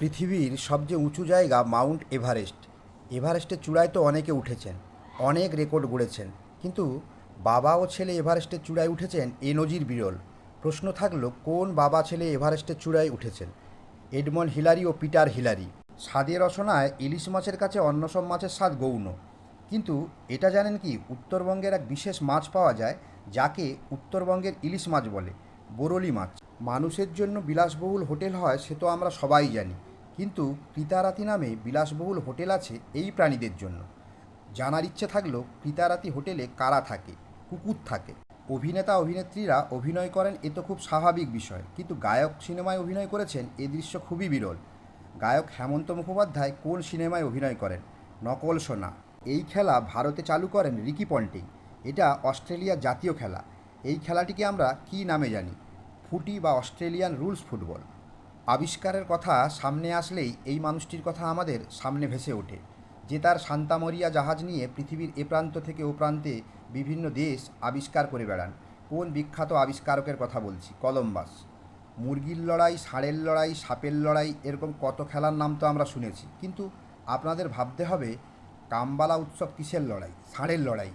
পৃথিবীর সবচেয়ে উঁচু জায়গা মাউন্ট এভারেস্ট। এভারেস্টের চূড়ায় তো অনেকে উঠেছেন, অনেক রেকর্ড গড়েছেন। কিন্তু বাবা ও ছেলে এভারেস্টের চূড়ায় উঠেছেন এ নজির বিরল। প্রশ্ন থাকল, কোন বাবা ছেলে এভারেস্টের চূড়ায় উঠেছেন? এডমন হিলারি ও পিটার হিলারি। স্বাদের রসনায় ইলিশ মাছের কাছে অন্য সব মাছের স্বাদ গৌণ। কিন্তু এটা জানেন কি, উত্তরবঙ্গের এক বিশেষ মাছ পাওয়া যায়, যাকে উত্তরবঙ্গের ইলিশ মাছ বলে, বোরলি মাছ। মানুষের জন্য বিলাসবহুল হোটেল হয়, সে তো আমরা সবাই জানি। কিন্তু ক্রিতারাতি নামে বিলাসবহুল হোটেল আছে এই প্রাণীদের জন্য। জানার ইচ্ছে থাকলেও ক্রিতারাতি হোটেলে কারা থাকে, কুকুর থাকে? অভিনেতা, অভিনেত্রীরা অভিনয় করেন এ তো খুব স্বাভাবিক বিষয়, কিন্তু গায়ক সিনেমায় অভিনয় করেছেন এ দৃশ্য খুবই বিরল। গায়ক হেমন্ত মুখোপাধ্যায় কোন সিনেমায় অভিনয় করেন? নকল সোনা। এই খেলা ভারতে চালু করেন রিকি পন্টিং। এটা অস্ট্রেলিয়ার জাতীয় খেলা। এই খেলাটিকে আমরা কী নামে জানি? ফুটি বা অস্ট্রেলিয়ান রুলস ফুটবল। আবিষ্কারের কথা সামনে আসলেই এই মানুষটির কথা আমাদের সামনে ভেসে ওঠে, যে তার সান্তামরিয়া জাহাজ নিয়ে পৃথিবীর এ প্রান্ত থেকে ও প্রান্তে বিভিন্ন দেশ আবিষ্কার করে বেড়ান। কোন বিখ্যাত আবিষ্কারকের কথা বলছি? কলম্বাস। মুরগির লড়াই, ষাঁড়ের লড়াই, সাপের লড়াই, এরকম কত খেলার নাম তো আমরা শুনেছি। কিন্তু আপনাদের ভাবতে হবে, কামবালা উৎসব কিসের লড়াই? ষাঁড়ের লড়াই।